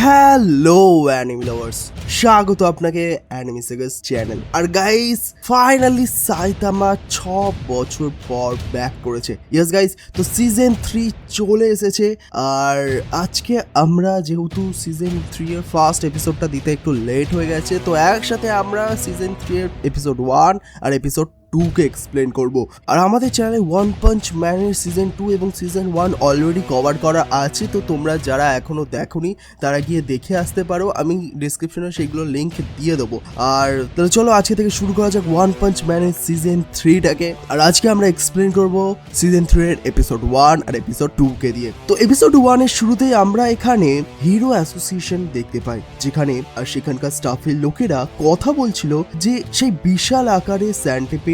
Hello enemy lovers স্বাগত আপনাকে anime সেগাস channel আর গাইস ফাইনালি সাইতামা ছ বছর পর ব্যাক করেছে। ইয়েস গাইস তো সিজন থ্রি চলে এসেছে। আর আজকে আমরা যেহেতু সিজন থ্রি এর ফার্স্ট এপিসোডটা দিতে একটু লেট হয়ে গেছে, তো একসাথে আমরা সিজন থ্রি এর এপিসোড ওয়ান আর এপিসোড টুকে এক্সপ্লেন করব। আর আমাদের চ্যানেলে ওয়ান পাঞ্চ ম্যানের সিজন টু এবং সিজন ওয়ান অলরেডি কভার করা আছে, তো তোমরা যারা এখনও দেখোনি, তারা গিয়ে দেখে আসতে পারো। আমি ডিসক্রিপশনে সেগুলো লিঙ্ক দিয়ে দেবো। আর তাহলে চলো আজকে থেকে শুরু করা যাক ওয়ান পাঞ্চ ম্যানের সিজন থ্রিটাকে আর আজকে আমরা এক্সপ্লেন করব সিজন থ্রি এর এপিসোড ওয়ান আর এপিসোড টু কে দিয়ে। তো এপিসোড ওয়ানের শুরুতেই আমরা এখানে হিরো অ্যাসোসিয়েশন দেখতে পাই, যেখানে আর সেখানকার স্টাফের লোকেরা কথা বলছিল যে সেই বিশাল আকারে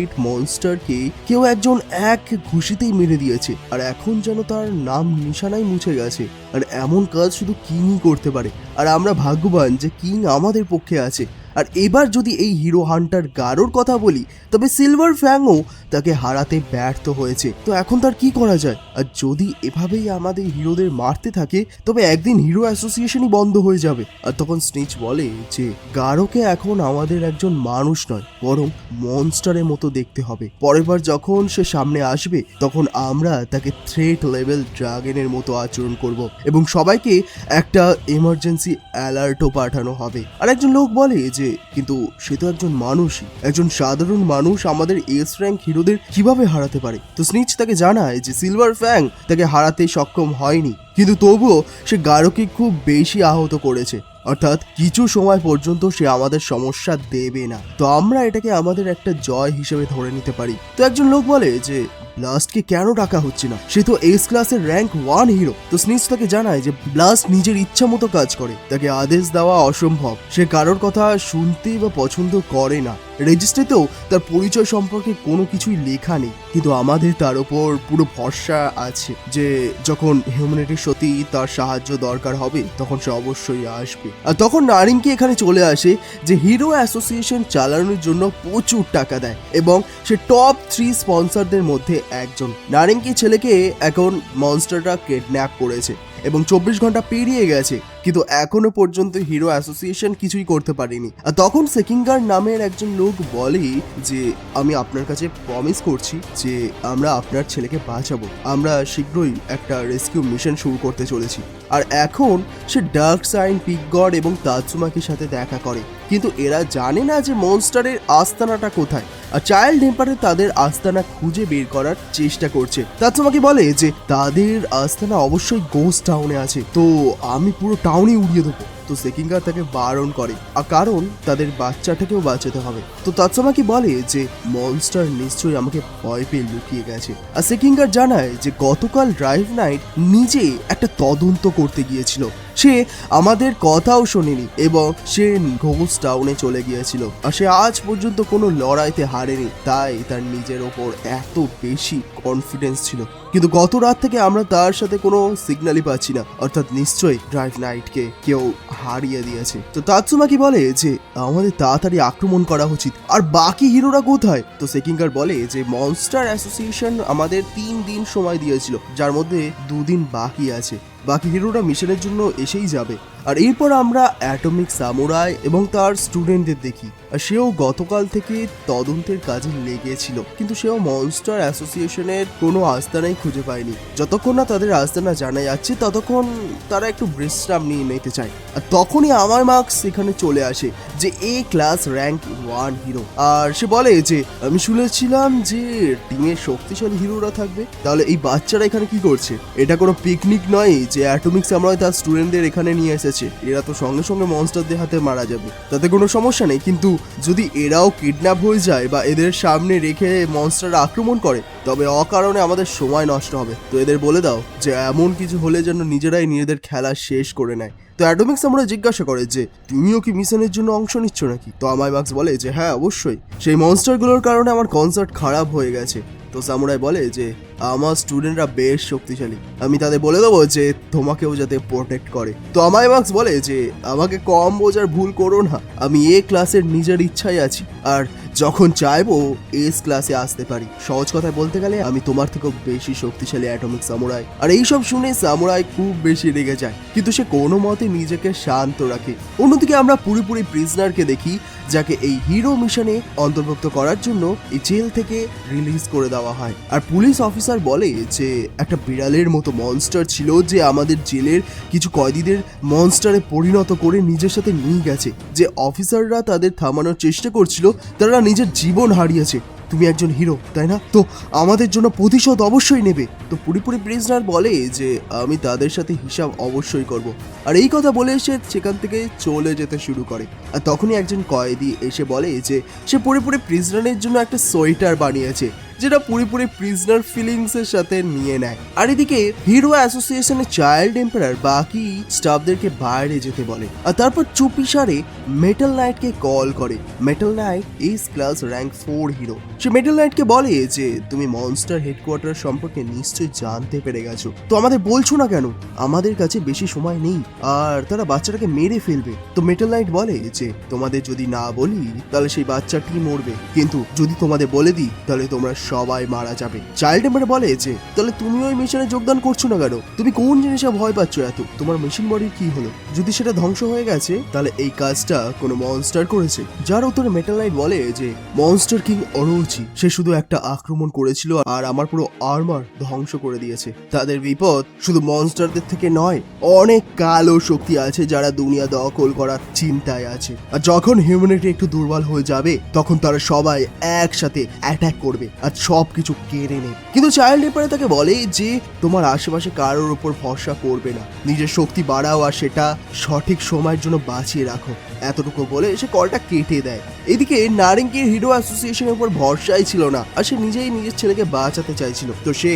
স্যান্টিপেট মনস্টারকে কেউ একজন এক ঘুষিতেই মেরে দিয়েছে। আর এখন যেন তার নাম নিশানাই মুছে গেছে। আর এমন কাজ শুধু কিংই করতে পারে। আর আমরা ভাগ্যবান যে কিং আমাদের পক্ষে আছে। আর এবার যদি এই হিরো হান্টার গারোর কথা বলি, তবে সিলভার ফ্যাংও তাকে হারাতে ব্যর্থ হয়েছে। তো এখন তার কি করা যায়? আর যদি এভাবেই আমাদের হিরোদের মারতে থাকে, তবে একদিন হিরো অ্যাসোসিয়েশনই বন্ধ হয়ে যাবে। আর তখন স্নিচ বলে যে, গারোকে এখন আমাদের একজন মানুষ নয়, বরং মনস্টারের মতো দেখতে হবে। পরের বার যখন সে সামনে আসবে, তখন আমরা তাকে থ্রেট লেভেল ড্রাগনের মতো আচরণ করব এবং সবাইকে একটা এমার্জেন্সি অ্যালার্টও পাঠানো হবে। আর একজন লোক বলে যে, কিন্তু সে তো একজন মানুষই। একজন সাধারণ মানুষ আমাদের এস র্যাঙ্ক হিরোদের কীভাবে হারাতে পারে? তো স্নিচ তাকে জানায় যে সিলভার ফ্যাং তাকে হারাতে সক্ষম হয়নি। কিন্তু তবুও সে গারোকে খুব বেশি আহত করেছে। অর্থাৎ কিছু সময় পর্যন্ত সে আমাদের সমস্যা দেবে না। তো আমরা এটাকে আমাদের একটা জয় হিসেবে ধরে নিতে পারি। তো একজন লোক বলে যে, ব্লাস্টকে কেন ডাকা হচ্ছে না? সে তো এস ক্লাসের র্যাঙ্ক ওয়ান হিরো। তো স্নিচ তাকে জানায় যে, ব্লাস্ট নিজের ইচ্ছা মতো কাজ করে। তাকে আদেশ দেওয়া অসম্ভব। সে কারোর কথা শুনতে বা পছন্দ করে না। রেজিস্ট্রিতেও তার পরিচয় সম্পর্কে কোনো কিছুই লেখা নেই। কিন্তু আমাদের তার ওপর পুরো ভরসা আছে যে যখন হিউম্যানিটির সত্যি তার সাহায্য দরকার হবে, তখন সে অবশ্যই আসবে। আর তখন নারিনকে এখানে চলে আসে যে হিরো অ্যাসোসিয়েশন চালানোর জন্য প্রচুর টাকা দেয় এবং সে টপ থ্রি স্পন্সরদের মধ্যে একজন। নারিঙ্কি ছেলেকে এখন মনস্টাররা কিডন্যাপ করেছে? এবং চব্বিশ ঘণ্টা পেরিয়ে গেছে, কিন্তু এখনও পর্যন্ত হিরো অ্যাসোসিয়েশন কিছুই করতে পারেনি। আর তখন সেকিঙ্গার নামের একজন লোক বলে যে, আমি আপনার কাছে প্রমিস করছি যে, আমরা আপনার ছেলেকে বাঁচাবো। আমরা শীঘ্রই একটা রেস্কিউ মিশন শুরু করতে চলেছি। আর এখন সে ডার্ক সাইন পিক গড এবং তাজুমাকির সাথে দেখা করে। কিন্তু এরা জানে না যে মনস্টারের আস্তানাটা কোথায়। আর চাইল্ড হেম্পারে তাদের আস্তানা খুঁজে বের করার চেষ্টা করছে। তাৎসুমাকি বলে যে, তাদের আস্তানা অবশ্যই গোস্ট টাউনে আছে। তো আমি পুরো টাউনই উড়িয়ে দেবো। তো সেকিঙ্গার তাকে বারণ করে। আর কারণ, তাদের বাচ্চাটাকেও বাঁচাতে হবে। তো তাৎসামাকি বলে যে, মনস্টার নিশ্চয়ই আমাকে ভয় পেয়ে লুকিয়ে গেছে। আর সেকিঙ্গার জানায় যে, গতকাল ড্রাইভ নাইট নিজে একটা তদন্ত করতে গিয়েছিল। সে আমাদের কথাও শোনেনি এবং সে ঘোষ টাউনে চলে গিয়েছিল। আর সে আজ পর্যন্ত কোনো লড়াইতে হারেনি, তাই তার নিজের ওপর এত বেশি কনফিডেন্স ছিল। কিন্তু গত রাত থেকে আমরা তার সাথে কোনো সিগন্যালই পাচ্ছি না, অর্থাৎ নিশ্চয়ই ড্রাইভ নাইটকে কেউ হারিয়ে দিয়েছে। তো তাৎসুমাকি বলে যে, আমাদের তাড়াতাড়ি আক্রমণ করা উচিত। আর বাকি হিরোরা কোথায়? তো সেকিঙ্গার বলে যে মনস্টার অ্যাসোসিয়েশন আমাদের তিন দিন সময় দিয়েছিল, যার মধ্যে দুদিন বাকি আছে। বাকি হিরোরা মিশনের জন্য এসেই যাবে। আর এরপর আমরা অ্যাটমিক সামুরাই এবং তার স্টুডেন্টদের দেখি। সেও গতকাল থেকে তদন্তের কাজে লেগেছিল, কিন্তু সেও মনস্টার অ্যাসোসিয়েশনের কোনো আস্তানাই খুঁজে পায়নি। যতক্ষণ না তাদের আস্তানা জানা যাচ্ছে, ততক্ষণ তারা একটু বিশ্রাম নিয়ে নিতে চায়। আর তখনই আমার মার্কস সেখানে চলে আসে যে A class rank one hero আর সে বলে যে, আমি শুনেছিলাম যে টিমের শক্তিশালী হিরোরা থাকবে। তাহলে এই বাচ্চারা এখানে কি করছে? এটা কোনো পিকনিক নয় যে অ্যাটমিক সামরাই তার স্টুডেন্টদের এখানে নিয়ে এসেছে। এরা তো সঙ্গে সঙ্গে মনস্টারদের হাতে মারা যাবে। তাতে কোনো সমস্যা নেই, কিন্তু যদি এরাও কিডন্যাপ হয়ে যায় বা এদের সামনে রেখে মনস্টার আক্রমণ করে, তবে অকারণে আমাদের সময় নষ্ট হবে। তো এদের বলে দাও যে এমন কিছু হলে যেন নিজেরাই নিজেদের খেলা শেষ করে নেয়। তো অ্যাডোমিক্স আমরা জিজ্ঞাসা করে যে, তুমিও কি মিশনের জন্য অংশ নিচ্ছ নাকি? তো আমায় মার্কস বলে যে হ্যাঁ অবশ্যই। সেই মনস্টারগুলোর কারণে আমার কনসার্ট খারাপ হয়ে গেছে। তো সামুরাই বলে যে আমার স্টুডেন্টরা বেশ শক্তিশালী। আমি তাদের বলে দেবো যে, তোমাকেও যাতে প্রোটেক্ট করে। তো আমায় মার্কস বলে যে, আমাকে কম বোঝার ভুল করো না। আমি এ ক্লাসের নিজের ইচ্ছাই আছি। আর যখন চাইব এস ক্লাসে আসতে পারি। সহজ কথায় বলতে গেলে, আমি তোমার থেকেও বেশি শক্তিশালী অ্যাটমিক সামুরাই আর এইসব শুনে সামুরাই খুব বেশি রেগে যায়। কিন্তু সে কোনো মতে নিজেকে শান্ত রাখে। অন্যদিকে আমরা পুরোপুরি প্রিজনারকে দেখি, যাকে এই হিরো মিশনে অন্তর্ভুক্ত করার জন্য এই জেল থেকে রিলিজ করে দেওয়া হয়। আর পুলিশ অফিসার বলে যে, একটা বিড়ালের মতো মনস্টার ছিল যে আমাদের জেলের কিছু কয়েদিদের মনস্টারে পরিণত করে নিজের সাথে নিয়ে গেছে। যে অফিসাররা তাদের থামানোর চেষ্টা করছিল, তারা নিজের জীবন হারিয়েছে। তুমি একজন হিরো তাই না? তো আমাদের জন্য প্রতিশোধ অবশ্যই নেবে। তো পুরিপুরি প্রিজনার বলে যে, আমি তাদের সাথে হিসাব অবশ্যই করব। আর এই কথা বলে সে সেখান থেকে চলে যেতে শুরু করে। আর তখনই একজন কয়েদি এসে বলে যে, সে পুরোপুরি প্রিজনারের জন্য একটা সোয়েটার বানিয়েছে। যেটা পুরোপুরি প্রিজনার ফিলিংস এর সাথে নিয়ে নেয়। আর এদিকে হিরো অ্যাসোসিয়েশনের চাইল্ড এম্পায়ার বাকি স্টাফদেরকে বাইরে যেতে বলে। আর তারপর চুপি সারে মেটাল নাইটকে কল করে। Metal Knight is class rank four hero say metal নাইটকে বলে যে, তুমি মনস্টার হেডকোয়ার্টার সম্পর্কে নিশ্চয়ই জানতে পেরে গেছো। তো আমাদের বলছো না কেন? আমাদের কাছে বেশি সময় নেই। আর তারা বাচ্চাটাকে মেরে ফেলবে। তো মেটাল নাইট বলে যে, তোমাদের যদি না বলি, তাহলে সেই বাচ্চাটি মরবে। কিন্তু যদি তোমাদের বলে দিই, তাহলে তোমরা সবাই মারা যাবে। চাইল্ড এম্পায়ার বলে যে, তাহলে তুমি ওই মিশনে যোগদান করছ না কেন? তুমি কোন জিনিসে ভয় পাচ্ছ এত? তোমার মেশিন বডির কি হলো? যদি সেটা ধ্বংস হয়ে গেছে, তাহলে এই কাজটা কোনো মনস্টার করেছে। যার উত্তরে মেটাল নাইট বলে যে মনস্টার কিং অরোচি সে শুধু একটা আক্রমণ করেছিল আর আমার পুরো আর্মার ধ্বংস করে দিয়েছে। তাদের বিপদ শুধু মনস্টারদের থেকে নয়, অনেক কালো শক্তি আছে যারা দুনিয়া দখল করার চিন্তায় আছে। আর যখন হিউম্যানিটি একটু দুর্বল হয়ে যাবে, তখন তারা সবাই একসাথে অ্যাটাক করবে। আর সব কিছু কেড়ে নেবে। কিন্তু চাইল্ড রেপারে তাকে বলে যে, তোমার আশেপাশে কারোর উপর ভরসা করবে না। নিজের শক্তি বাড়াও আর সেটা সঠিক সময়ের জন্য বাঁচিয়ে রাখো। এতটুকু বলে সে কলটা কেটে দেয়। এদিকে নারেঙ্গির হিরো অ্যাসোসিয়েশনের উপর ভরসাই ছিল না আর সে নিজেই নিজের ছেলেকে বাঁচাতে চাইছিল। তো সে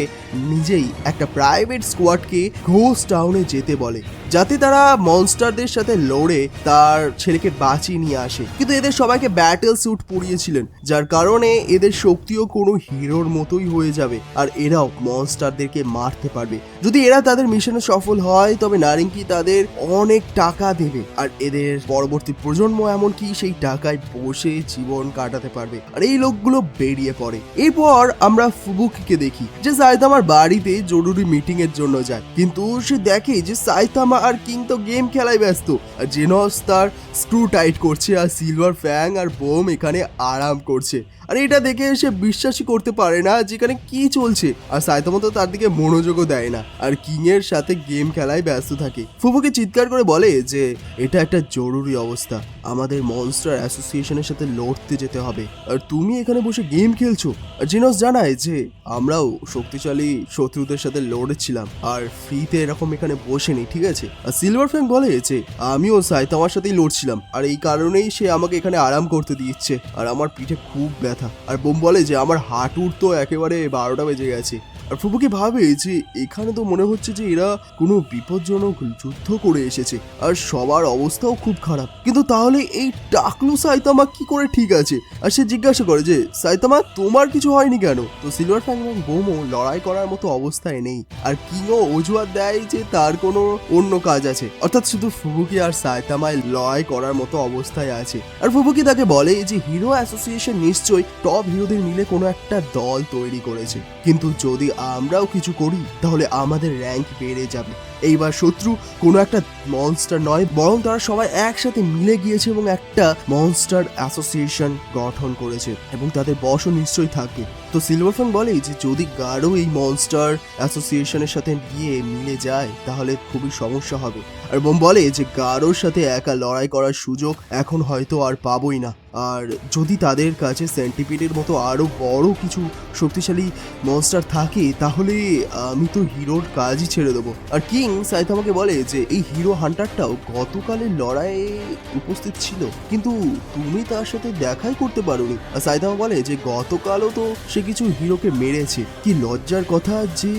নিজেই একটা প্রাইভেট স্কোয়াডকে ঘোষ টাউনে যেতে বলে, যাতে তারা মনস্টারদের সাথে লড়ে তার ছেলেকে বাঁচিয়ে নিয়ে আসে। কিন্তু এদের সবাইকে ব্যাটেল স্যুট পরিয়েছিলেন, যার কারণে এদের শক্তিও কোনো হিরোর মতোই হয়ে যাবে আর এরাও মনস্টারদেরকে মারতে পারবে। যদি এরা তাদের মিশনে সফল হয়, তবে নারিঙ্কি তাদের অনেক টাকা দেবে আর এদের পরবর্তী প্রজন্ম এমনকি সেই টাকায় বসে জীবন কাটাতে পারবে। আর এই লোকগুলো বেরিয়ে পড়ে। এরপর আমরা ফুবুকিকে দেখি, যে সাইতামার বাড়িতে জরুরি মিটিং এর জন্য যায়। কিন্তু সে দেখে যে সাইতামা আর কিং তো গেম খেলায় ব্যস্ত। আর জেনস তার স্ক্রু টাইট করছে আর সিলভার ফ্যাং আর বোম এখানে আরাম করছে। আর এটা দেখে সে বিশ্বাসই করতে পারে না যেখানে কি চলছে। আর সাইতামা তো তার দিকে মনোযোগও দেয় না। আর কিং এর সাথে গেম খেলায় ব্যস্ত থাকে। ফুবুকে চিৎকার করে বলে যে, এটা একটা জরুরি অবস্থা। আমাদের মনস্টার অ্যাসোসিয়েশনের সাথে লড়তে যেতে হবে। আর তুমি এখানে বসে গেম খেলছো। আর জিনস জানায় যে, আমরাও শক্তিশালী শত্রুদের সাথে লড়েছিলাম। আর ফ্রিতে এরকম এখানে বসেনি, ঠিক আছে? আর সিলভার ফ্যাং বলে যে, আমিও সাই তোমার সাথেই লড়ছিলাম। আর এই কারণেই সে আমাকে এখানে আরাম করতে দিচ্ছে। আর আমার পিঠে খুব ব্যথা। আর বোম বলে যে, আমার হাঁটুর তো একেবারে বারোটা বেজে গেছে। আর ফুবুকি ভাবে যে এখানে তো মনে হচ্ছে যে এরা কোনো বিপজ্জনক যুদ্ধ করে এসেছে আর সবার অবস্থাও খুব খারাপ। কিন্তু তাহলে এই টাকলু সাইতামা কি করে ঠিক আছে? আর সে জিজ্ঞাসা করে যে, সাইতামা, তোমার কিছু হয়নি কেন? তো সিলভার ফ্যাং এবং বোমও লড়াই করার মতো অবস্থায় নেই। আর কিংও অজুহাত দেয় যে তার কোনো অন্য কাজ আছে। অর্থাৎ শুধু ফুবুকি আর সাইতামায় লড়াই করার মতো অবস্থায় আছে। আর ফুবুকি তাকে বলে যে, হিরো অ্যাসোসিয়েশন নিশ্চয়ই টপ হিরোদের মিলে কোনো একটা দল তৈরি করেছে। কিন্তু যদি আমরাও কিছু করি, তাহলে আমাদের র্যাঙ্ক বেড়ে যাবে। এইবার শত্রু কোনো একটা মনস্টার নয়, বরং তারা সবাই একসাথে মিলে গিয়েছে এবং একটা মনস্টার অ্যাসোসিয়েশন গঠন করেছে এবং তাদের বসও নিশ্চয়ই থাকবে। তো সিলভার ফ্যাং বলে যে যদি গাঢ় এই মনস্টার অ্যাসোসিয়েশনের সাথে গিয়ে মিলে যায়, তাহলে খুবই সমস্যা হবে। আর বোম বলে যে গাঢ়র সাথে একা লড়াই করার সুযোগ এখন হয়তো আর পাবোই না। আর যদি তাদের কাছে সেন্টিপিডের মতো আরও বড় কিছু শক্তিশালী মনস্টার থাকে, তাহলে আমি তো হিরোর কাজই ছেড়ে দেবো। আর কিং সাইতামাকে বলে যে এই হিরো হান্টারটাও গতকালের লড়াইয়ে উপস্থিত ছিল। কিন্তু তুমি তার সাথে দেখাই করতে পারোনি। আর সাইতামা বলে যে গতকালও তো সে কিছু হিরোকে মেরেছে। কি লজ্জার কথা যে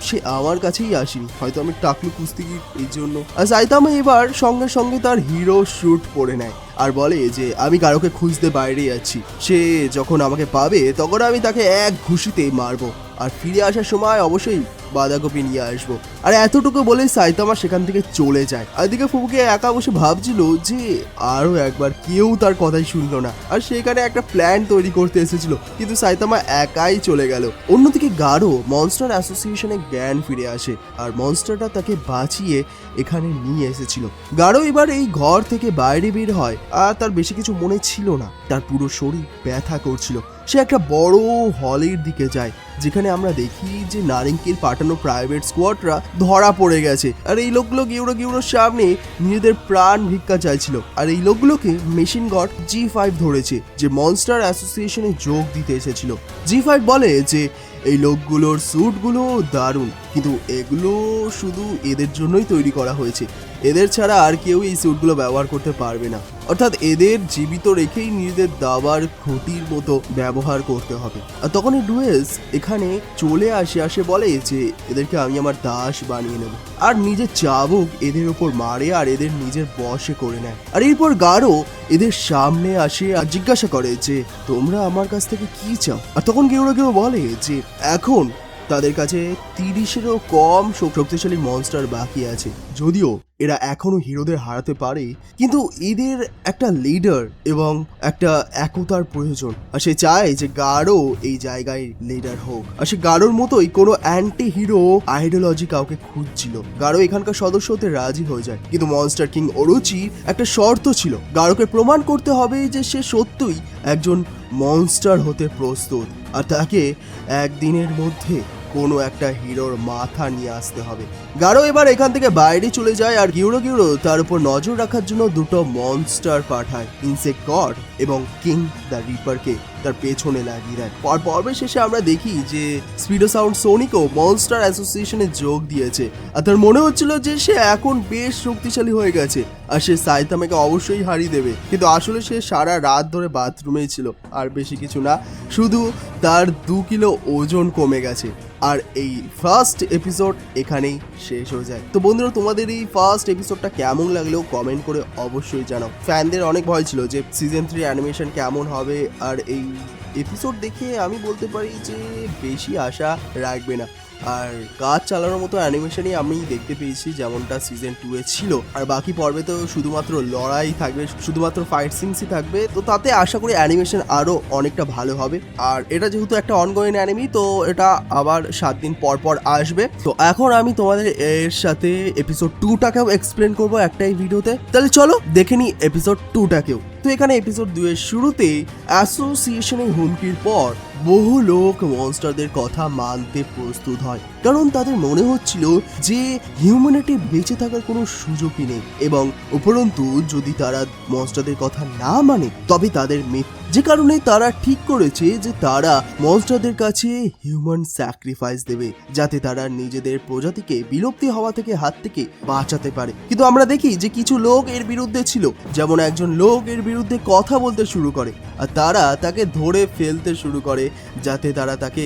সে আমার কাছেই আসেনি। হয়তো আমি টাকলু কুস্তিগির এই জন্য। আর সাইতামা এবার সঙ্গে সঙ্গে তার হিরো শ্যুট পরে নেয় আর বলে যে, আমি কারোকে খুঁজতে বাইরে যাচ্ছি। সে যখন আমাকে পাবে, তখন আমি তাকে এক ঘুষিতে মারবো। আর ফিরে আসার সময় অবশ্যই বাঁধাকপি নিয়ে আসব। আর এতটুকু বলে সাইতামা সেখান থেকে চলে যায়। আর এদিকে ফুবুকে একা বসে ভাবছিল যে আরও একবার কেউ তার কথাই শুনলো না। আর সেখানে একটা প্ল্যান তৈরি করতে এসেছিল, কিন্তু সাইতামা একাই চলে গেল। অন্যদিকে গারো মনস্টার অ্যাসোসিয়েশনে জ্ঞান ফিরে আসে, আর মনস্টারটা তাকে বাঁচিয়ে এখানে নিয়ে এসেছিল। গারো এবার এই ঘর থেকে বাইরে বের হয়, আর তার বেশি কিছু মনে ছিল না। তার পুরো শরীর ব্যথা করছিল। সে একটা বড় হলের দিকে যায়, যেখানে আমরা দেখি যে নারিঙ্কির পাঠানো প্রাইভেট স্কোয়াডরা ধরা পড়ে গেছে। আর এই লোকগুলো গিউরো গিউরোর সামনে নিজেদের প্রাণ ভিক্ষা চাইছিল। আর এই লোকগুলোকে মেশিন গড জি ফাইভ ধরেছে, যে মনস্টার অ্যাসোসিয়েশনে যোগ দিতে এসেছিল। জি ফাইভ বলে যে, এই লোকগুলোর স্যুটগুলো দারুণ। কিন্তু এগুলো শুধু এদের জন্যই তৈরি করা হয়েছে। এদের ছাড়া আর কেউ এই স্যুটগুলো ব্যবহার করতে পারবে না। অর্থাৎ এদের জীবিত রেখেই নিজেদের দাবার ঘটির মতো ব্যবহার করতে হবে। আর তখন ডুয়েস এখানে চলে আসে আসে বলে যে, এদেরকে আমি আমার দাস বানিয়ে নেব। আর নিজের চাবুক এদের ওপর মারে আর এদের নিজের বশে করে নেয়। আর এরপর গারো এদের সামনে আসে আর জিজ্ঞাসা করে যে, তোমরা আমার কাছ থেকে কি চাও? আর তখন কেউ কেউ বলে যে, এখন তাদের কাছে তিরিশেরও কম শক্তিশালী মনস্টার বাকি আছে। যদিও এরা এখনও হিরোদের হারাতে পারে, কিন্তু এদের একটা লিডার এবং একটা একতার প্রয়োজন। আর সে চায় যে গাঢ় এই জায়গায় লিডার হোক। আর সে গাঢ়র মতোই কোনো অ্যান্টি হিরো আইডিওলজি কাউকে খুঁজছিল। গাঢ় এখানকার সদস্য হতে রাজি হয়ে যায়। কিন্তু মনস্টার কিং অরুচি একটা শর্ত ছিল। গাঢ়কে প্রমাণ করতে হবে যে সে সত্যই একজন মনস্টার হতে প্রস্তুত। আর তাকে একদিনের মধ্যে কোনো একটা হিরোর মাথা নিয়ে আসতে হবে। গারো এবার এখান থেকে বাইরে চলে যায় আর গিউরো গিউরো তার উপর নজর রাখার জন্য দুটো মনস্টার পাঠায় ইনসেক্ট গড এবং কিং দ্য রিপারকে তার পেছনে লাগিয়ে দেয়। পর, পর্বের শেষে আমরা দেখি যে স্পিডো সাউন্ড সোনিকও মনস্টার অ্যাসোসিয়েশনে যোগ দিয়েছে। আর তার মনে হচ্ছিল যে সে এখন বেশ শক্তিশালী হয়ে গেছে। আর সে সাইতামাকে অবশ্যই হারিয়ে দেবে। কিন্তু আসলে সে সারা রাত ধরে বাথরুমেই ছিল। আর বেশি কিছু না, শুধু তার দু কিলো ওজন কমে গেছে। আর এই ফার্স্ট এপিসোড এখানেই শেষ হয়ে যায়। তো বন্ধুরা, তোমাদের এই ফার্স্ট এপিসোডটা কেমন লাগলেও কমেন্ট করে অবশ্যই জানাও। ফ্যানদের অনেক ভয় ছিল যে সিজন থ্রি অ্যানিমেশন কেমন হবে, আর এই এপিসোড দেখে আমি বলতে পারি যে বেশি আশা রাখবে না। আর কাজ চালানোর মতো অ্যানিমেশনই আমি দেখতে পেয়েছি, যেমনটা সিজন টু এ ছিল। আর বাকি পর্বে তো শুধুমাত্র লড়াই থাকবে, শুধুমাত্র ফাইট সিনসই থাকবে। তো তাতে আশা করি অ্যানিমেশন আরও অনেকটা ভালো হবে। আর এটা যেহেতু একটা অনগোয়িং অ্যানিমি তো এটা আবার সাত দিন পর পর আসবে। তো এখন আমি তোমাদের এর সাথে এপিসোড টুটাকেও এক্সপ্লেন করব একটাই ভিডিওতে তাহলে চলো দেখে নিই এপিসোড টুটাকেও তো এখানে এপিসোড দুয়ের শুরুতেই অ্যাসোসিয়েশনের হুমকির পর বহু লোক মনস্টারদের কথা মানতে প্রস্তুত হয়। কারণ তাদের মনে হচ্ছিল যে হিউম্যানিটি বেঁচে থাকার কোনো সুযোগই নেই। এবং উপরন্তু যদি তারা মনস্টারদের কথা না মানে তবে তাদের মৃত্যু যে কারণে তারা ঠিক করেছে যে তারা মনস্টারদের কাছে হিউম্যান স্যাক্রিফাইস দেবে, যাতে তারা নিজেদের প্রজাতিকে বিলুপ্তি হওয়া থেকে হাত থেকে বাঁচাতে পারে। কিন্তু আমরা দেখি যে কিছু লোক এর বিরুদ্ধে ছিল, যেমন একজন লোক এর বিরুদ্ধে কথা বলতে শুরু করে, আর তারা তাকে ধরে ফেলতে শুরু করে, যাতে তারা তাকে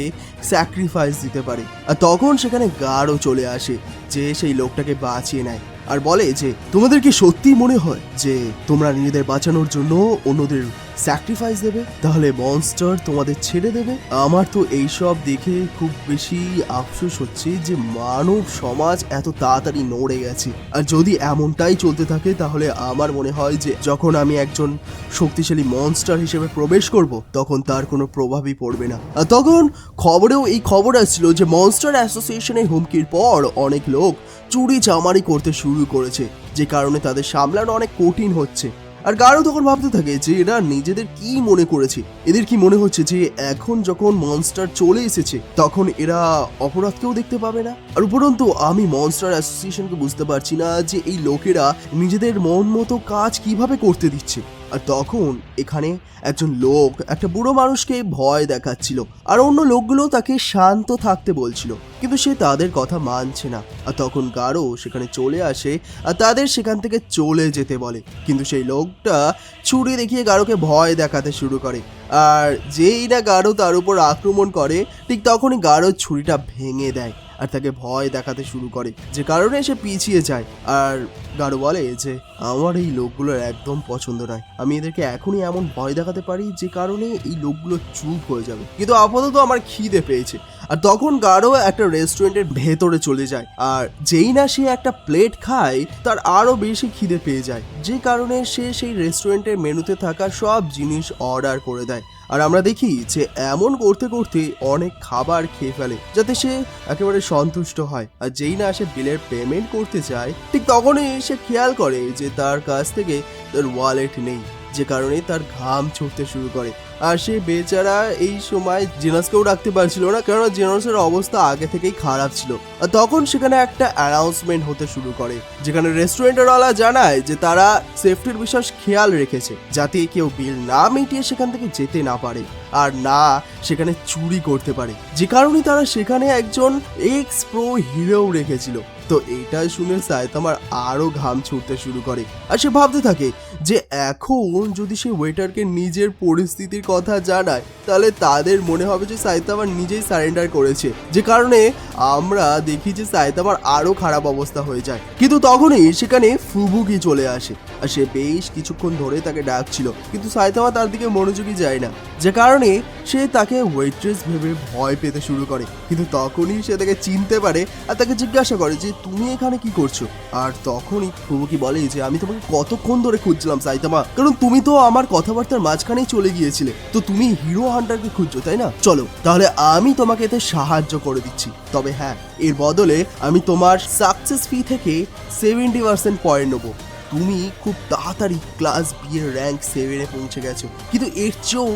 স্যাক্রিফাইস দিতে পারে। আর তখন সেখানে গাঢ় চলে আসে যে সেই লোকটাকে বাঁচিয়ে নেয়, আর বলে যে, তোমাদের কি সত্যি মনে হয় যে তোমরা নিজেদের বাঁচানোর জন্য অন্যদের স্যাক্রিফাইস দেবে? তাহলে মনস্টার তোমাদের ছেড়ে দেবে? আমার তো এইসব দেখে খুব বেশি আফসোস হচ্ছে যে মানব সমাজ এত তাড়াতাড়ি নড়ে গেছে। আর যদি এমনটাই চলতে থাকে, তাহলে আমার মনে হয় যে যখন আমি একজন শক্তিশালী মনস্টার হিসেবে প্রবেশ করব, তখন তার কোনো প্রভাবই পড়বে না। আর তখন খবরেও এই খবর আসছিল যে মনস্টার অ্যাসোসিয়েশনের হুমকির পর অনেক লোক চুরি চামারি করতে শুরু করেছে, যে কারণে তাদের সামলানো অনেক কঠিন হচ্ছে। আর কারও তখন ভাবতে থাকে যে এরা নিজেদের কি মনে করেছে? এদের কি মনে হচ্ছে যে এখন যখন মনস্টার চলে এসেছে, তখন এরা অপরাধকেও দেখতে পাবে না? আর উপরন্তু, আমি মনস্টার অ্যাসোসিয়েশনকে বুঝতে পারছি না যে এই লোকেরা নিজেদের মন মতো কাজ কীভাবে করতে দিচ্ছে। আর তখন এখানে একজন লোক, একটা বুড়ো মানুষকে ভয় দেখাচ্ছিল আর অন্য লোকগুলো তাকে শান্ত থাকতে বলছিল। কিন্তু সে তাদের কথা মানছে না। আর তখন গাঢ় সেখানে চলে আসে আর তাদের সেখান থেকে চলে যেতে বলে। কিন্তু সেই লোকটা ছুরি দেখিয়ে গাঢ়কে ভয় দেখাতে শুরু করে। আর যেই না গাঢ় তার উপর আক্রমণ করে, ঠিক তখনই গাঢ় ছুরিটা ভেঙে দেয়। আর তাকে ভয় দেখাতে শুরু করে। যে কারণে সে পিছিয়ে যায়। আর গারো বলে যে, আমার এই লোকগুলোর একদম পছন্দ নয়। আমি এদেরকে এখনই এমন ভয় দেখাতে পারি যে কারণে এই লোকগুলো চুপ হয়ে যাবে। কিন্তু আপাতত আমার খিদে পেয়েছে। আর তখন গারো একটা রেস্টুরেন্টের ভেতরে চলে যায়। আর যেই না সে একটা প্লেট খায়, তার আরও বেশি খিদে পেয়ে যায়। যে কারণে সে সেই রেস্টুরেন্টের মেনুতে থাকা সব জিনিস অর্ডার করে দেয়। আর আমরা দেখি যে এমন করতে করতে অনেক খাবার খেয়ে ফেলে, যাতে সে একেবারে সন্তুষ্ট হয়। আর যেই না সে বিলের পেমেন্ট করতে চায়, ঠিক তখনই সে খেয়াল করে যে তার কাছ থেকে তার ওয়ালেট নেই। যে কারণে তার ঘাম ছুটতে শুরু করে। আর সে বেচারা এই সময় জেনাসকেও রাখতে পারছিল না কারণ জেনাসের অবস্থা আগে থেকেই খারাপ ছিল। তখন সেখানে একটা অ্যানাউন্সমেন্ট হতে শুরু করে, যেখানে রেস্টুরেন্টেরওয়ালা জানায় যে তারা সেফটির বিশেষ খেয়াল রেখেছে, যাতে কেউ বিল না মিটিয়ে সেখান থেকে যেতে না পারে, আর না সেখানে চুরি করতে পারে। যে কারণে তারা সেখানে একজন এক্স প্রো হিরো রেখেছিল। তো এটা শুনে সায়তামার আরও ঘাম ছুটতে শুরু করে। আর সে ভাবতে থাকে যে এখন যদি সে ওয়েটারকে নিজের পরিস্থিতির কথা জানায়, তাহলে তাদের মনে হবে যে সায়তামার নিজেই সারেন্ডার করেছে। যে কারণে আমরা দেখি যে সায়তামার আরও খারাপ অবস্থা হয়ে যায়। কিন্তু তখনই সেখানে ফুবুকি চলে আসে। আর সে বেশ কিছুক্ষণ ধরে তাকে ডাকছিল, কিন্তু সাইতামা তার দিকে মনোযোগী যায় না। যে কারণে সে তাকে ওয়েট্রেস ভেবে ভয় পেতে শুরু করে, কিন্তু তখনই সে তাকে চিনতে পারে আর তাকে জিজ্ঞাসা করে যে, তুমি এখানে কি করছ? আর তখনই ফুবুকি বলে যে, আমি তোমাকে কতক্ষণ ধরে খুঁজছিলাম, সাইতামা। কারণ তুমি তো আমার কথাবার্তার মাঝখানেই চলে গিয়েছিলে, তো তুমি হিরো হান্টারকে খুঁজছো, তাই না? চলো, তাহলে আমি তোমাকে এতে সাহায্য করে দিচ্ছি। তবে হ্যাঁ এর বদলে আমি তোমার সাকসেস ফি থেকে সেভেন্টি পার্সেন্ট পয়েন্ট নেব। তুমি খুব তাড়াতাড়ি ক্লাস বি এর র্যাঙ্ক সেভেনে পৌঁছে গেছো। কিন্তু এর চেয়েও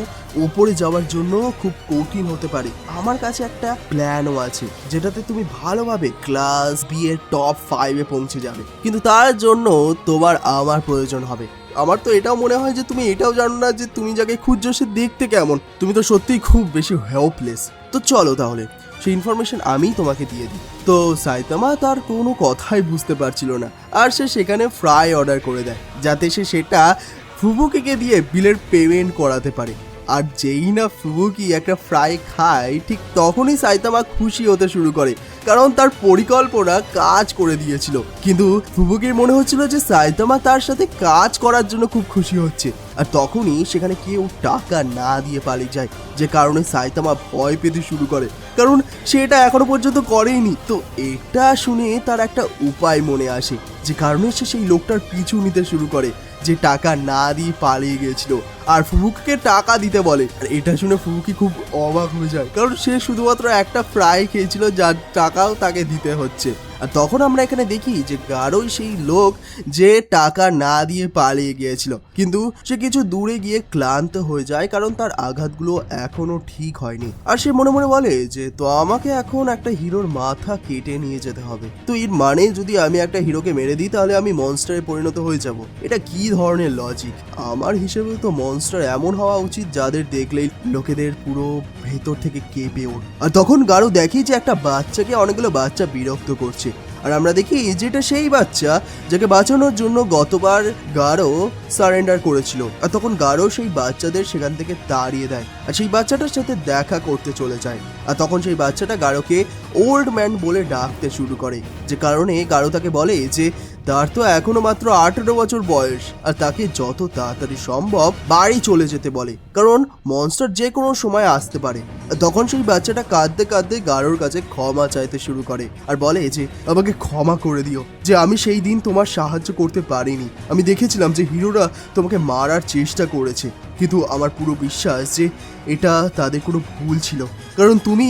ওপরে যাওয়ার জন্য খুব কঠিন হতে পারে। আমার কাছে একটা প্ল্যানও আছে, যেটাতে তুমি ভালোভাবে ক্লাস বি এর টপ ফাইভে পৌঁছে যাবে। কিন্তু তার জন্য তোমার আমার প্রয়োজন হবে। আমার তো এটাও মনে হয় যে তুমি এটাও জানো না যে তুমি যাকে খুঁজছো সে দেখতে কেমন। তুমি তো সত্যিই খুব বেশি হেল্পলেস তো চলো তাহলে সেই ইনফরমেশন আমিই তোমাকে দিয়ে দিই। তো সাইতামা তার কোনো কথাই বুঝতে পারছিল না। আর সে সেখানে ফ্রাই অর্ডার করে দেয়, যাতে সে সেটা ফুবুকিকে দিয়ে বিলের পেমেন্ট করাতে পারে। আর যেই না ফুবুকি একটা ফ্রাই খায়, ঠিক তখনই সাইতামা খুশি হতে শুরু করে, কারণ তার পরিকল্পনা কাজ করে দিয়েছিল। কিন্তু ফুবুকির মনে হচ্ছিল যে সাইতামা তার সাথে কাজ করার জন্য খুব খুশি হচ্ছে। আর তখনই সেখানে কেউ টাকা না দিয়ে পালিয়ে যায়, যে কারণে সাইতামা ভয় পেতে শুরু করে। কারণ সে এটা এখনও পর্যন্ত করেইনি। তো এটা শুনে তার একটা উপায় মনে আসে, যে কারণে সে সেই লোকটার পিছু নিতে শুরু করে, যে টাকা না দিয়ে পালিয়ে গিয়েছিল আর ফুবুককে টাকা দিতে বলে। আর এটা শুনে ফুবুকি খুব অবাক হয়ে যায়। কারণ সে শুধুমাত্র একটা ফ্রাই খেয়েছিল, যার টাকাও তাকে দিতে হচ্ছে। আর তখন আমরা এখানে দেখি যে গাঢ়ই সেই লোক যে টাকা না দিয়ে পালিয়ে গিয়েছিল। কিন্তু সে কিছু দূরে গিয়ে ক্লান্ত হয়ে যায়, কারণ তার আঘাতগুলো এখনও ঠিক হয়নি। আর সে মনে মনে বলে যে, তো আমাকে এখন একটা হিরোর মাথা কেটে নিয়ে যেতে হবে। তো এর মানে যদি আমি একটা হিরোকে মেরে দিই, তাহলে আমি মনস্টারে পরিণত হয়ে যাব। এটা কি ধরনের লজিক আমার হিসেবে তো মনস্টার এমন হওয়া উচিত যাদের দেখলেই লোকেদের পুরো ভেতর থেকে কেঁপে ওঠ। আর তখন গারো দেখি যে একটা বাচ্চাকে অনেকগুলো বাচ্চা বিরক্ত করছে। আর আমরা দেখি যেটা সেই বাচ্চা যাকে বাঁচানোর জন্য গতবার গারো সারেন্ডার করেছিল। আর তখন গারো সেই বাচ্চাদের সেখান থেকে তাড়িয়ে দেয়। আর সেই বাচ্চাটার সাথে দেখা করতে চলে যায়। আর তখন সেই বাচ্চাটা গারোকে ওল্ড ম্যান বলে ডাকতে শুরু করে। যে কারণে গারো তাকে বলে যে তার তো এখনও মাত্র আঠেরো বছর বয়স। আর তাকে যত তাড়াতাড়ি সম্ভব বাড়ি চলে যেতে বলে, কারণ মনস্টার যে কোনো সময় আসতে পারে। তখন সেই বাচ্চাটা কাঁদতে কাঁদতে গারোর কাছে ক্ষমা চাইতে শুরু করে আর বলে যে, আমাকে ক্ষমা করে দিও, যে আমি সেই দিন তোমার সাহায্য করতে পারিনি। আমি দেখেছিলাম যে হিরোরা তোমাকে মারার চেষ্টা করেছে, কিন্তু আমার পুরো বিশ্বাস যে এটা তাদের কোনো ভুল ছিল। কারণ তুমি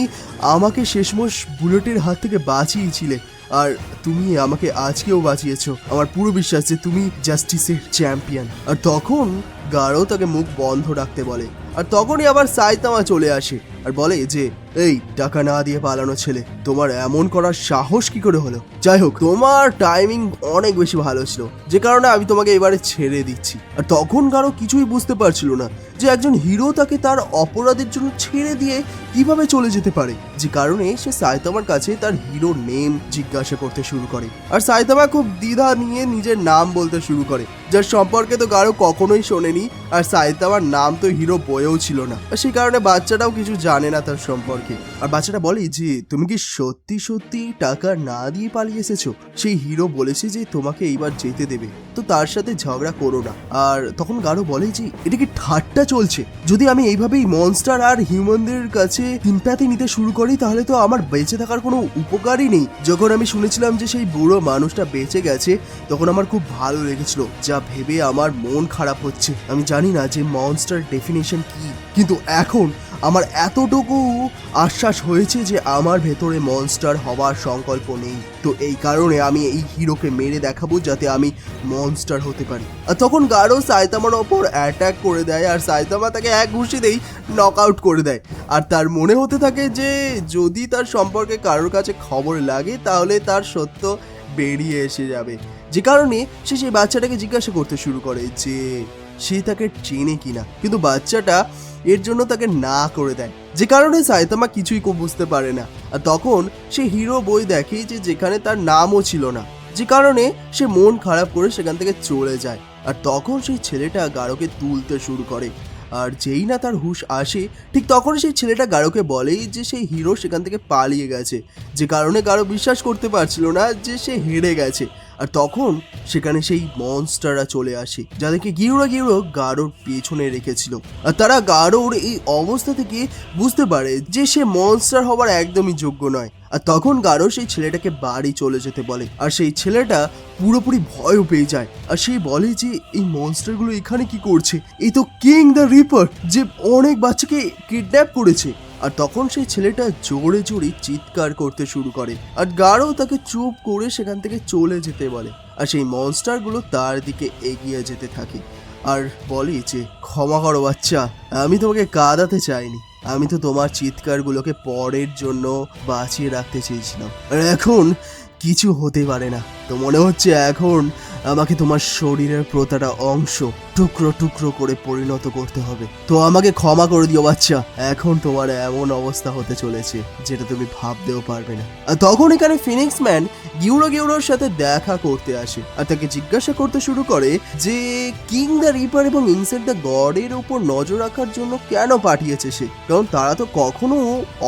আমাকে শেষমশ বুলেটের হাত থেকে বাঁচিয়েছিলে আর তুমি আমাকে আজকেও বাঁচিয়েছো। আমার পুরো বিশ্বাস যে তুমি জাস্টিসের চ্যাম্পিয়ন। আর তখন গাঢ় তাকে মুখ বন্ধ রাখতে বলে। আর তখনই আবার সাইতামা চলে আসে। আর বলে যে, এই, টাকা না দিয়ে পালানো ছেলে, তোমার এমন করার সাহস কি করে হলো? যাই হোক, তোমার টাইমিং অনেক বেশি ভালো ছিল, যে কারণে আমি তোমাকে এবারে ছেড়ে দিচ্ছি। আর তখন কারও কিছুই বুঝতে পারছিল না যে একজন হিরো তাকে তার অপরাধের জন্য ছেড়ে দিয়ে কীভাবে চলে যেতে পারে। যে কারণে সে সাইতামার কাছে তার হিরো নেম জিজ্ঞাসা করতে শুরু করে। আর সাইতামা খুব দ্বিধা নিয়ে নিজের নাম বলতে শুরু করে, যার সম্পর্কে তো কারও কখনোই শোনেনি, আর সাইতামার নাম তো হিরো বইয়েও ছিল না। আর সেই কারণে বাচ্চাটাও কিছু জানে না তার সম্পর্কে। আর বাচ্চাটা বলে যে, তুমি কি সত্যি সত্যি টাকা না দিয়ে পালিয়ে এসেছ? সেই হিরো বলেছে যে, তোমাকে এইবার যেতে দেবে। তো তার সাথে ঝগড়া করো না। আর তখন গারো বলে যে, এটা কি ঠাট্টা চলছে? যদি আমি এইভাবেই মনস্টার আর হিউম্যানদের কাছে সিম্প্যাথি নিতে শুরু করি, তাহলে তো আমার বেঁচে থাকার কোনো উপকারই নেই। যখন আমি শুনেছিলাম যে, সেই বুড়ো মানুষটা বেঁচে গেছে, তখন আমার খুব ভালো লেগেছিল। যা ভেবে আমার মন খারাপ হচ্ছে। আমি জানি না যে মনস্টার ডেফিনেশন কি। কিন্তু এখন আমার এতটুকু আশ্বাস হয়েছে যে আমার ভেতরে মনস্টার হওয়ার সংকল্প নেই। তো এই কারণে আমি এই হিরোকে মেরে দেখাবো যাতে আমি মনস্টার হতে পারি। আর তখন গারো সাইতামার ওপর অ্যাটাক করে দেয় আর সাইতামা তাকে এক ঘুষিতেই নক আউট করে দেয়। আর তার মনে হতে থাকে যে যদি তার সম্পর্কে কারোর কাছে খবর লাগে তাহলে তার সত্য বেরিয়ে এসে যাবে। যে কারণে সে সেই বাচ্চাটাকে জিজ্ঞাসা করতে শুরু করে যে সে তাকে চেনে কিনা। কিন্তু বাচ্চাটা এর জন্য তাকে না করে দেয়। যে কারণে সাইতামা কিছুই বুঝতে পারে না। আর তখন সে হিরো বই দেখে যে যেখানে তার নামও ছিল না। যে কারণে সে মন খারাপ করে সেখান থেকে চলে যায়। আর তখন সেই ছেলেটা গারোকে তুলতে শুরু করে। আর যেই না তার হুশ আসে, ঠিক তখন সেই ছেলেটা গারোকে বলেই যে সেই হিরো সেখান থেকে পালিয়ে গেছে। যে কারণে গারো বিশ্বাস করতে পারছিল না যে সে হেরে গেছে। আর তখন সেখানে সেই মনস্টাররা চলে আসে, যাদেরকে গিউড়ো গিউড়ো গারোর পেছনে রেখেছিল। আর তারা গারোর এই অবস্থা থেকে বুঝতে পারে যে সে মনস্টার হওয়ার একদমই যোগ্য নয়। আর তখন গারো সেই ছেলেটাকে বাড়ি চলে যেতে বলে, আর সেই ছেলেটা পুরোপুরি ভয়ও পেয়ে যায়। আর সেই বলে যে, এই মনস্টারগুলো এখানে কি করছে? এই তো কিং দ্য রিপার যে অনেক বাচ্চাকে কিডন্যাপ করেছে। আর তখন সেই ছেলেটা জোরে জোরে চিৎকার করতে শুরু করে। আর গাঢ় তাকে চুপ করে সেখান থেকে চলে যেতে বলে। আর সেই মনস্টারগুলো তার দিকে এগিয়ে যেতে থাকে। আর বলে যে, ক্ষমা করো বাচ্চা, আমি তোমাকে কাঁদাতে চাইনি। আমি তো তোমার চিৎকারগুলোকে পরের জন্য বাঁচিয়ে রাখতে চেয়েছিলাম। আর এখন কিছু হতে পারে না। তো মনে হচ্ছে এখন আমাকে তোমার শরীরের প্রতাটা অংশ টুকরো টুকরো করে পরিণত করতে হবে। তো আমাকে ক্ষমা করে দিও, বাচ্চা। এখন তোমার এমন অবস্থা হতে চলেছে, যেটা তুমি ভাবতেও পারবে না। আর তখন এখানে ফিনিক্স ম্যান গিউরো গিউরোর সাথে দেখা করতে আসে আর তাকে জিজ্ঞাসা করতে শুরু করে যে কিং দ্য রিপার এবং ইনসেট দ্য গডের উপর নজর রাখার জন্য কেন পাঠিয়েছে সে? কারণ তারা তো কখনো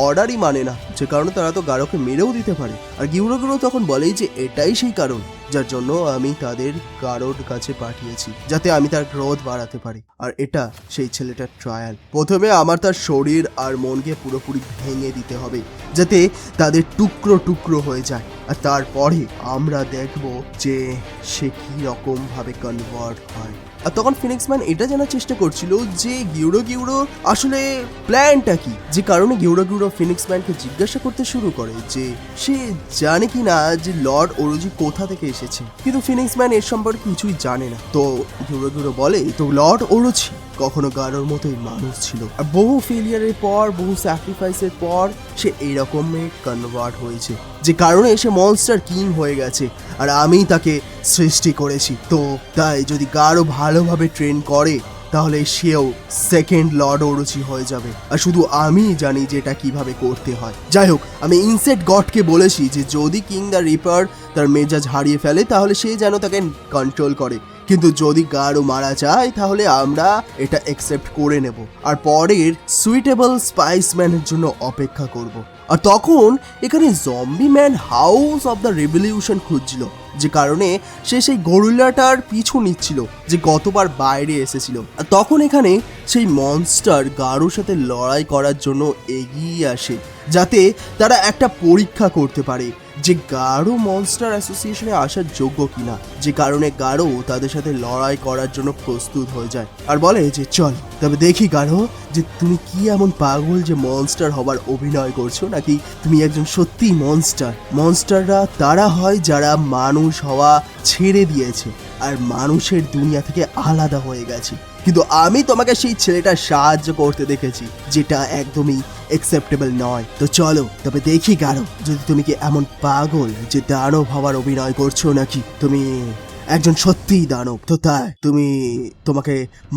অর্ডারই মানে না, যে কারণে তারা তো গারোকে মেরেও দিতে পারে। আর গিউরো গিউরো তখন বলেই যে, এটাই সেই কারণ, যার জন্য আমি তাদের কারোর কাছে পাঠিয়েছি, যাতে আমি তার ক্রোধ বাড়াতে পারি। আর এটা সেই ছেলেটার ট্রায়াল প্রথমে আমার তার শরীর আর মনকে পুরোপুরি ভেঙে দিতে হবে, যাতে তাদের টুকরো টুকরো হয়ে যায়। আর তারপরে আমরা দেখব যে সে কী রকমভাবে কনভার্ট হয়। আর তখন ফিনিক্স ম্যান এটা জানার চেষ্টা করছিল যে গিউরো গিউরো আসলে প্ল্যানটা কি? যে কারণে গিউরো গিউরো ফিনিক্স ম্যানকে জিজ্ঞাসা করতে শুরু করে যে সে জানে কি না যে লর্ড ওরোজি কোথা থেকে এসেছে। কিন্তু ফিনিক্স ম্যান এর সম্পর্কে কিছুই জানে না। তো গিউরো গিউরো বলে, তো লর্ড ওরোজি কখনো গারোর মতোই মানুষ ছিল। আর বহু ফেলিয়ারের পর, বহু স্যাক্রিফাইসের পর সে এইরকমে কনভার্ট হয়েছে, যে কারণে সে মনস্টার কিং হয়ে গেছে। আর আমি তাকে সৃষ্টি করেছি। তো তাই যদি গারো ভালোভাবে ট্রেন করে, তাহলে সেও সেকেন্ড লর্ড ওরুচি হয়ে যাবে। আর শুধু আমি জানি যে এটা কীভাবে করতে হয়। যাই হোক, আমি ইনসেট গডকে বলেছি যে যদি কিং দ্য রিপার তার মেজাজ হারিয়ে ফেলে, তাহলে সে যেন তাকে কন্ট্রোল করে। কিন্তু যদি গাঢ় মারা যায়, তাহলে আমরা এটা অ্যাকসেপ্ট করে নেব। আর পরের সুইটেবল স্পাইসম্যানের জন্য অপেক্ষা করব। আর তখন এখানে zombie man house of the revolution খুঁজছিল, যে কারণে সে সেই গরিলাটার পিছু নিচ্ছিল, যে গতবার বাইরে এসেছিল। আর তখন এখানে সেই মনস্টার গাঢ়র সাথে লড়াই করার জন্য এগিয়ে আসে, যাতে তারা একটা পরীক্ষা করতে পারে। যে গাঢ় মনস্টার অ্যাসোসিয়েশনে আসার যোগ্য কিনা, যে কারণে গাঢ় তাদের সাথে লড়াই করার জন্য প্রস্তুত হয়ে যায়। আর বলে যে, চল, তবে দেখি গাঢ় যে তুমি কি এমন পাগল যে মনস্টার হবার অভিনয় করছ, নাকি তুমি একজন সত্যি মনস্টার মনস্টাররা তারা হয় যারা মানুষ হওয়া ছেড়ে দিয়েছে, আর মানুষের দুনিয়া থেকে আলাদা হয়ে গেছে। কিন্তু আমি তোমাকে সেই ছেলেটা সাহায্য করতে দেখেছি, যেটা একদমই অ্যাকসেপ্টেবল নয়। তো চলো, তবে দেখি গারো, যদি তুমি কি এমন পাগল যে দানব হওয়ার অভিনয় করছ নাকি? তুমি একজন সত্যিই দানব। তো তাই তুমি তোমাকে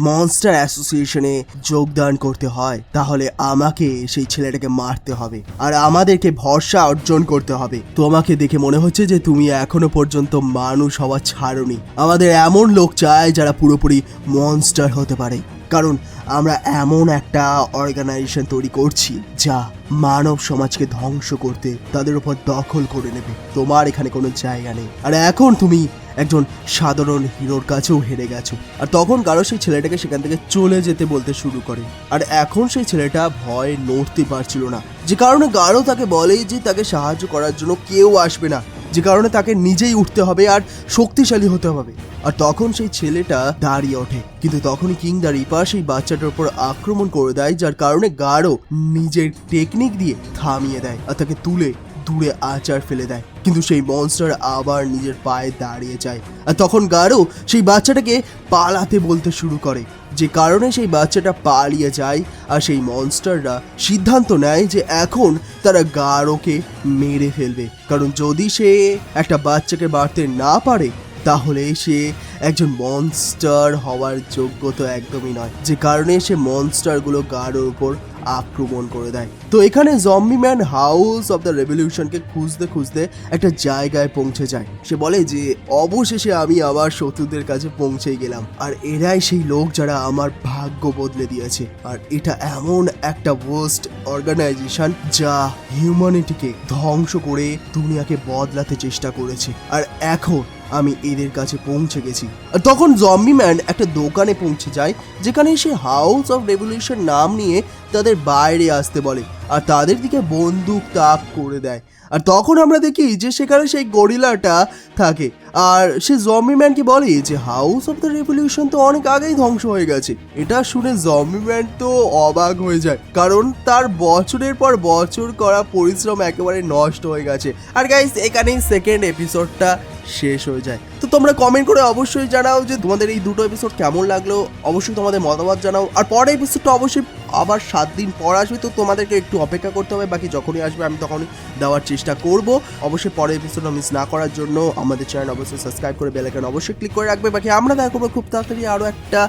মনস্টার অ্যাসোসিয়েশনে যোগদান করতে হয়, তাহলে আমাকে সেই ছেলেটাকে মারতে হবে আর আমাদেরকে ভরসা অর্জন করতে হবে। তোমাকে দেখে মনে হচ্ছে যে তুমি এখনও পর্যন্ত মানুষ হওয়া ছাড়নি। আমাদের এমন লোক চায় যারা পুরোপুরি মনস্টার হতে পারে। কারণ আমরা এমন একটা অর্গানাইজেশন তৈরি করছি যা মানব সমাজকে ধ্বংস করতে তাদের উপর দখল করে নেবে। তোমার এখানে কোনো জায়গা নেই। আর এখন তুমি একজন সাধারণ হিরোর কাছেও হেরে গেছো। আর তখন কারও সেই ছেলেটাকে সেখান থেকে চলে যেতে বলতে শুরু করে। আর এখন সেই ছেলেটা ভয় নড়তে পারছিল না। যে কারণে গাঢ় তাকে বলে যে তাকে সাহায্য করার জন্য কেউ আসবে না। যে কারণে তাকে নিজেই উঠতে হবে আর শক্তিশালী হতে হবে। আর তখন সেই ছেলেটা দাঁড়িয়ে ওঠে। কিন্তু তখনই কিং দ্য সেই বাচ্চাটার উপর আক্রমণ করে দেয়, যার কারণে গাঢ় নিজের টেকনিক দিয়ে থামিয়ে দেয় আর তাকে তুলে দূরে আচার ফেলে দেয়। কিন্তু সেই মনস্টার আবার নিজের পায়ে দাঁড়িয়ে যায়। আর তখন গারো সেই বাচ্চাটাকে পালাতে বলতে শুরু করে। যে কারণে সেই বাচ্চাটা পালিয়ে যায় আর সেই মনস্টাররা সিদ্ধান্ত নেয় যে এখন তারা গারোকে মেরে ফেলবে। কারণ যদি সে একটা বাচ্চাকে বাড়তে না পারে তাহলে সে একজন মনস্টার হওয়ার যোগ্য তো একদমই নয়। যে কারণে সে মনস্টারগুলো গাঢ়র উপর আক্রমণ করে দেয়। তো এখানে zombie man house of the রেভলিউশনকে খুঁজতে খুঁজতে একটা জায়গায় পৌঁছে যায়। সে বলে যে, অবশেষে আমি আবার শত্রুদের কাছে পৌঁছে গেলাম। আর এরাই সেই লোক যারা আমার ভাগ্য বদলে দিয়েছে। আর এটা এমন একটা ওয়ার্স্ট অর্গানাইজেশন যা হিউম্যানিটিকে ধ্বংস করে দুনিয়াকে বদলাতে চেষ্টা করেছে। আর এখন আমি এদের কাছে পৌঁছে গেছি। তখন জম্বি ম্যান একটা দোকানে পৌঁছে যায়, যেখানে সে হাউস অফ রেভলিউশন নাম নিয়ে তাদের বাইরে আসতে বলে। আর তাদের দিকে বন্দুক তাক করে দেয়। আর তখন আমরা দেখি যে সেখানে সেই গরিলাটা থাকে। আর সে জম্বি ম্যানকে বলে যে হাউস অফ দ্য রেভলিউশন তো অনেক আগেই ধ্বংস হয়ে গেছে। এটা শুনে জম্বি ম্যান তো অবাক হয়ে যায়। কারণ তার বছরের পর বছর করা পরিশ্রম একেবারে নষ্ট হয়ে গেছে। আর গাইস এখানেই সেকেন্ড এপিসোডটা শেষ হয়ে যায়। তো তোমরা কমেন্ট করে অবশ্যই জানাও যে তোমাদের এই দুটো এপিসোড কেমন লাগল। অবশ্যই তোমাদের মতামত জানাও। আর পরের এপিসোডটা অবশ্যই আবার সাত দিন পর আসবে, তো তোমাদেরকে একটু অপেক্ষা করতে হবে। বাকি যখনই আসবে, আমি তখনই দেওয়ার চেষ্টা করব। অবশ্যই পরের এপিসোড মিস না করার জন্য আমাদের চ্যানেল অবশ্যই সাবস্ক্রাইব করে বেলাইকন অবশ্যই ক্লিক করে রাখবে। বাকি আমরা দেখা করব খুব তাড়াতাড়ি আরও একটা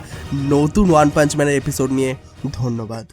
নতুন ওয়ান পাঞ্চ ম্যানের এপিসোড নিয়ে। ধন্যবাদ।